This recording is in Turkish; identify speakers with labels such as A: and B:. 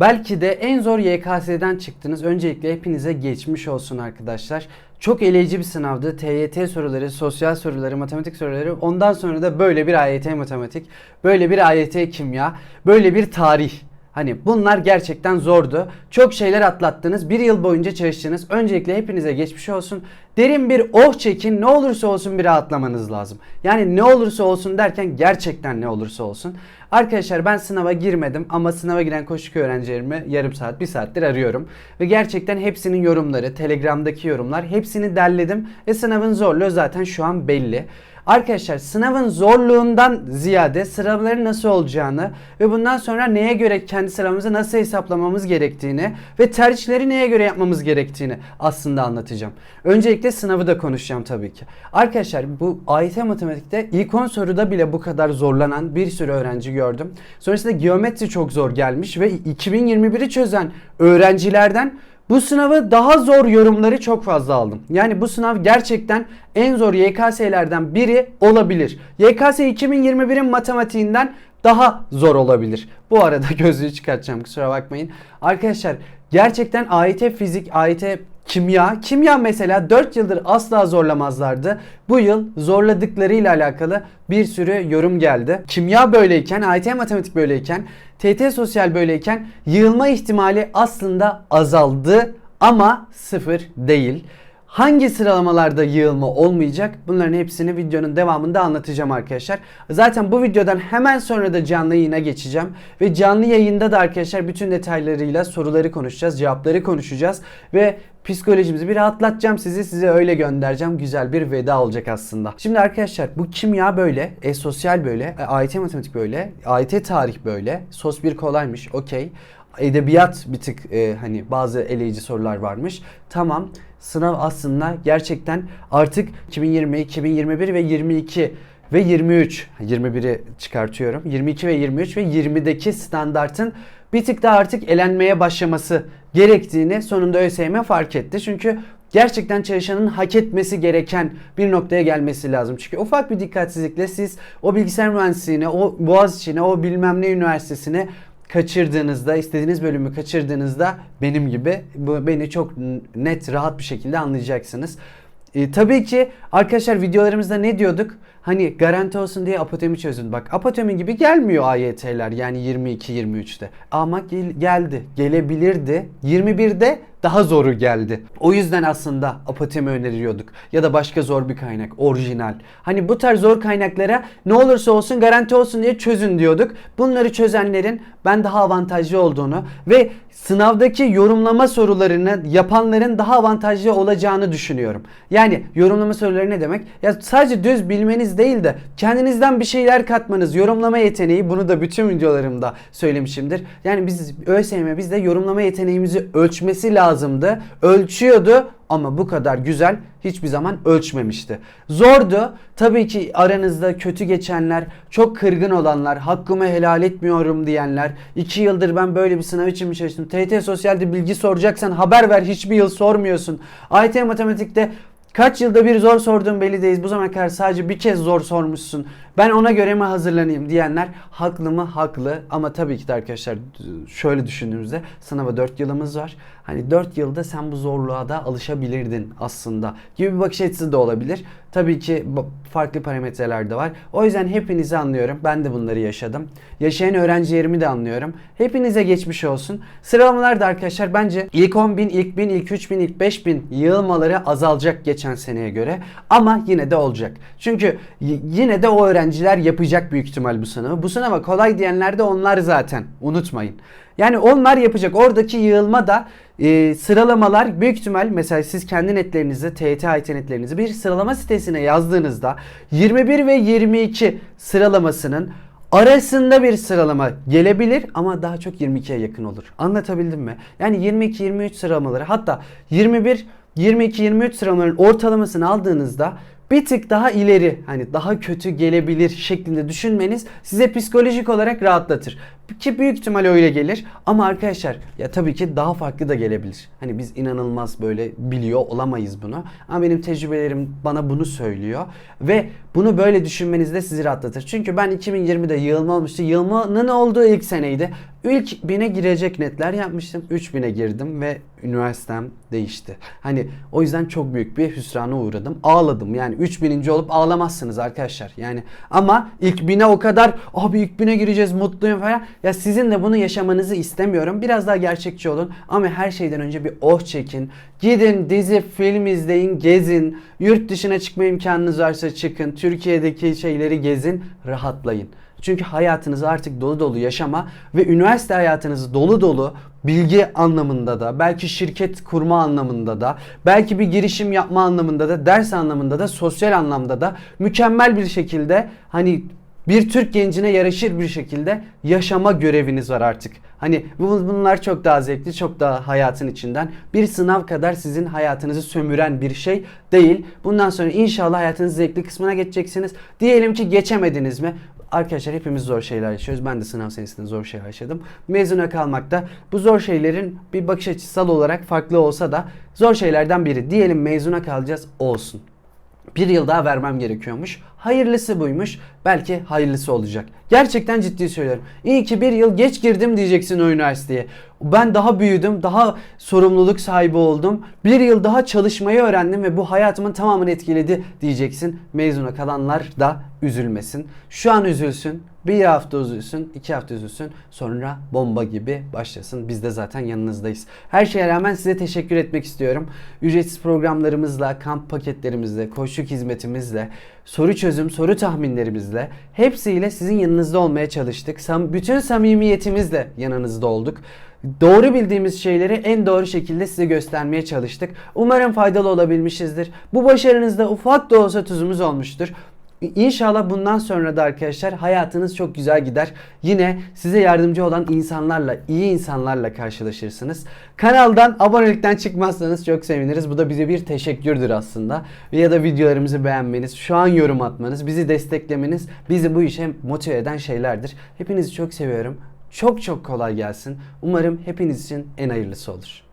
A: Belki de en zor YKS'den çıktınız. Öncelikle hepinize geçmiş olsun arkadaşlar. Çok eleyici bir sınavdı. TYT soruları, sosyal soruları, matematik soruları. Ondan sonra da böyle bir AYT matematik, böyle bir AYT kimya, böyle bir tarih. Hani bunlar gerçekten zordu. Çok şeyler atlattınız. Bir yıl boyunca çalıştınız. Öncelikle hepinize geçmiş olsun. Derin bir oh çekin. Ne olursa olsun bir rahatlamanız lazım. Yani ne olursa olsun derken gerçekten ne olursa olsun. Arkadaşlar ben sınava girmedim ama sınava giren koşuk öğrencilerimi yarım saat, bir saattir arıyorum. Ve gerçekten hepsinin yorumları, Telegram'daki yorumlar hepsini derledim. Ve sınavın zorluğu zaten şu an belli. Arkadaşlar sınavın zorluğundan ziyade sınavların nasıl olacağını ve bundan sonra neye göre kendi sıramızı nasıl hesaplamamız gerektiğini ve tercihleri neye göre yapmamız gerektiğini aslında anlatacağım. Öncelikle sınavı da konuşacağım tabii ki. Arkadaşlar bu AYT matematikte ilk 10 soruda bile bu kadar zorlanan bir sürü öğrenci gördüm. Sonrasında geometri çok zor gelmiş ve 2021'i çözen öğrencilerden bu sınavı daha zor yorumları çok fazla aldım. Yani bu sınav gerçekten en zor YKS'lerden biri olabilir. YKS 2021'in matematiğinden daha zor olabilir. Bu arada gözlüğü çıkartacağım kusura bakmayın. Arkadaşlar gerçekten AYT fizik, AYT kimya, kimya mesela 4 yıldır asla zorlamazlardı. Bu yıl zorladıklarıyla alakalı bir sürü yorum geldi. Kimya böyleyken, AYT matematik böyleyken, TT sosyal böyleyken yığılma ihtimali aslında azaldı ama sıfır değil. Hangi sıralamalarda yığılma olmayacak? Bunların hepsini videonun devamında anlatacağım arkadaşlar. Zaten bu videodan hemen sonra da canlı yayına geçeceğim. Ve canlı yayında da arkadaşlar bütün detaylarıyla soruları konuşacağız, cevapları konuşacağız. Ve psikolojimizi bir rahatlatacağım sizi. Size öyle göndereceğim. Güzel bir veda olacak aslında. Şimdi arkadaşlar bu kimya böyle, e, sosyal böyle, e, AYT matematik böyle, AYT tarih böyle. Sos 1 kolaymış, okey edebiyat bir tık e, hani bazı eleyici sorular varmış. Tamam sınav aslında gerçekten artık 2020, 2021 ve 22 ve 23 21'i çıkartıyorum. 22 ve 23 ve 20'deki standartın bir tık daha artık elenmeye başlaması gerektiğini sonunda ÖSYM fark etti. Çünkü gerçekten çalışanın hak etmesi gereken bir noktaya gelmesi lazım. Çünkü ufak bir dikkatsizlikle siz o bilgisayar mühendisliğine, o Boğaziçi'ne, o bilmem ne üniversitesine kaçırdığınızda, istediğiniz bölümü kaçırdığınızda benim gibi bu beni çok net, rahat bir şekilde anlayacaksınız. E, tabii ki arkadaşlar videolarımızda ne diyorduk? Hani garanti olsun diye apotemi çözün. Bak apotemi gibi gelmiyor AYT'ler yani 22-23'te. Ama gel- geldi. Gelebilirdi. 21'de daha zoru geldi. O yüzden aslında apotemi öneriyorduk. Ya da başka zor bir kaynak. Orijinal. Hani bu tarz zor kaynaklara ne olursa olsun garanti olsun diye çözün diyorduk. Bunları çözenlerin ben daha avantajlı olduğunu ve sınavdaki yorumlama sorularını yapanların daha avantajlı olacağını düşünüyorum. Yani yorumlama soruları ne demek? Ya sadece düz bilmeniz değil de kendinizden bir şeyler katmanız, yorumlama yeteneği bunu da bütün videolarımda söylemişimdir. Yani biz ÖSYM bizde yorumlama yeteneğimizi ölçmesi lazımdı. Ölçüyordu ama bu kadar güzel hiçbir zaman ölçmemişti. Zordu. Tabii ki aranızda kötü geçenler, çok kırgın olanlar, hakkımı helal etmiyorum diyenler, 2 yıldır ben böyle bir sınav için mi çalıştım? TT Sosyal'de bilgi soracaksan haber ver hiçbir yıl sormuyorsun. AYT Matematik'te Kaç yılda bir zor sorduğum belli değil. Bu zamana kadar sadece bir kez zor sormuşsun. Ben ona göre mi hazırlanayım diyenler haklı mı? Haklı. Ama tabii ki de arkadaşlar şöyle düşündüğümüzde sınava 4 yılımız var. Hani 4 yılda sen bu zorluğa da alışabilirdin aslında gibi bir bakış açısı da olabilir. Tabii ki farklı parametreler de var. O yüzden hepinizi anlıyorum. Ben de bunları yaşadım. Yaşayan öğrencilerimi de anlıyorum. Hepinize geçmiş olsun. Sıralamalar da arkadaşlar bence ilk 10 bin, ilk 1000, ilk 3000, ilk 5000 yığılmaları azalacak geçen seneye göre. Ama yine de olacak. Çünkü yine de o öğrenciler yapacak büyük ihtimal bu sınavı. Bu sınava kolay diyenler de onlar zaten. Unutmayın. Yani onlar yapacak. Oradaki yığılma da e, sıralamalar büyük ihtimal mesela siz kendi netlerinizi, TYT AYT netlerinizi bir sıralama sitesine yazdığınızda 21 ve 22 sıralamasının arasında bir sıralama gelebilir ama daha çok 22'ye yakın olur. Anlatabildim mi? Yani 22-23 sıralamaları hatta 21 22-23 sıralamaların ortalamasını aldığınızda bir tık daha ileri hani daha kötü gelebilir şeklinde düşünmeniz size psikolojik olarak rahatlatır. Ki büyük ihtimal öyle gelir. Ama arkadaşlar ya tabii ki daha farklı da gelebilir. Hani biz inanılmaz böyle biliyor olamayız bunu. Ama benim tecrübelerim bana bunu söylüyor. Ve bunu böyle düşünmeniz de sizi rahatlatır. Çünkü ben 2020'de yığılma olmuştu. Yığılmanın olduğu ilk seneydi. İlk bine girecek netler yapmıştım. 3000'e girdim ve üniversitem değişti. Hani o yüzden çok büyük bir hüsrana uğradım. Ağladım. Yani 3000. olup ağlamazsınız arkadaşlar. Yani ama ilk bine o kadar abi ilk bine gireceğiz mutluyum falan. Ya sizin de bunu yaşamanızı istemiyorum. Biraz daha gerçekçi olun. Ama her şeyden önce bir oh çekin. Gidin dizi, film izleyin, gezin. Yurt dışına çıkma imkanınız varsa çıkın. Türkiye'deki şeyleri gezin, rahatlayın. Çünkü hayatınızı artık dolu dolu yaşama ve üniversite hayatınızı dolu dolu bilgi anlamında da, belki şirket kurma anlamında da, belki bir girişim yapma anlamında da, ders anlamında da, sosyal anlamda da mükemmel bir şekilde hani bir Türk gencine yaraşır bir şekilde yaşama göreviniz var artık. Hani bu- bunlar çok daha zevkli, çok daha hayatın içinden. Bir sınav kadar sizin hayatınızı sömüren bir şey değil. Bundan sonra inşallah hayatınızın zevkli kısmına geçeceksiniz. Diyelim ki geçemediniz mi? Arkadaşlar hepimiz zor şeyler yaşıyoruz. Ben de sınav senesinde zor şeyler yaşadım. Mezuna kalmakta bu zor şeylerin bir bakış açısal olarak farklı olsa da zor şeylerden biri. Diyelim mezuna kalacağız olsun. Bir yıl daha vermem gerekiyormuş. Hayırlısı buymuş. Belki hayırlısı olacak. Gerçekten ciddi söylüyorum. İyi ki bir yıl geç girdim diyeceksin o üniversiteye. Ben daha büyüdüm, daha sorumluluk sahibi oldum. Bir yıl daha çalışmayı öğrendim ve bu hayatımın tamamını etkiledi diyeceksin. Mezuna kalanlar da üzülmesin. Şu an üzülsün. Bir hafta üzülsün, iki hafta üzülsün. Sonra bomba gibi başlasın. Biz de zaten yanınızdayız. Her şeye rağmen size teşekkür etmek istiyorum. Ücretsiz programlarımızla, kamp paketlerimizle, koşuk hizmetimizle, soru çözüm, soru tahminlerimizle hepsiyle sizin yanınızda olmaya çalıştık. Sam- bütün samimiyetimizle yanınızda olduk. Doğru bildiğimiz şeyleri en doğru şekilde size göstermeye çalıştık. Umarım faydalı olabilmişizdir. Bu başarınızda ufak da olsa tuzumuz olmuştur. İnşallah bundan sonra da arkadaşlar hayatınız çok güzel gider. Yine size yardımcı olan insanlarla, iyi insanlarla karşılaşırsınız. Kanaldan abonelikten çıkmazsanız çok seviniriz. Bu da bize bir teşekkürdür aslında. Ya da videolarımızı beğenmeniz, şu an yorum atmanız, bizi desteklemeniz bizi bu işe motive eden şeylerdir. Hepinizi çok seviyorum. Çok çok kolay gelsin. Umarım hepiniz için en hayırlısı olur.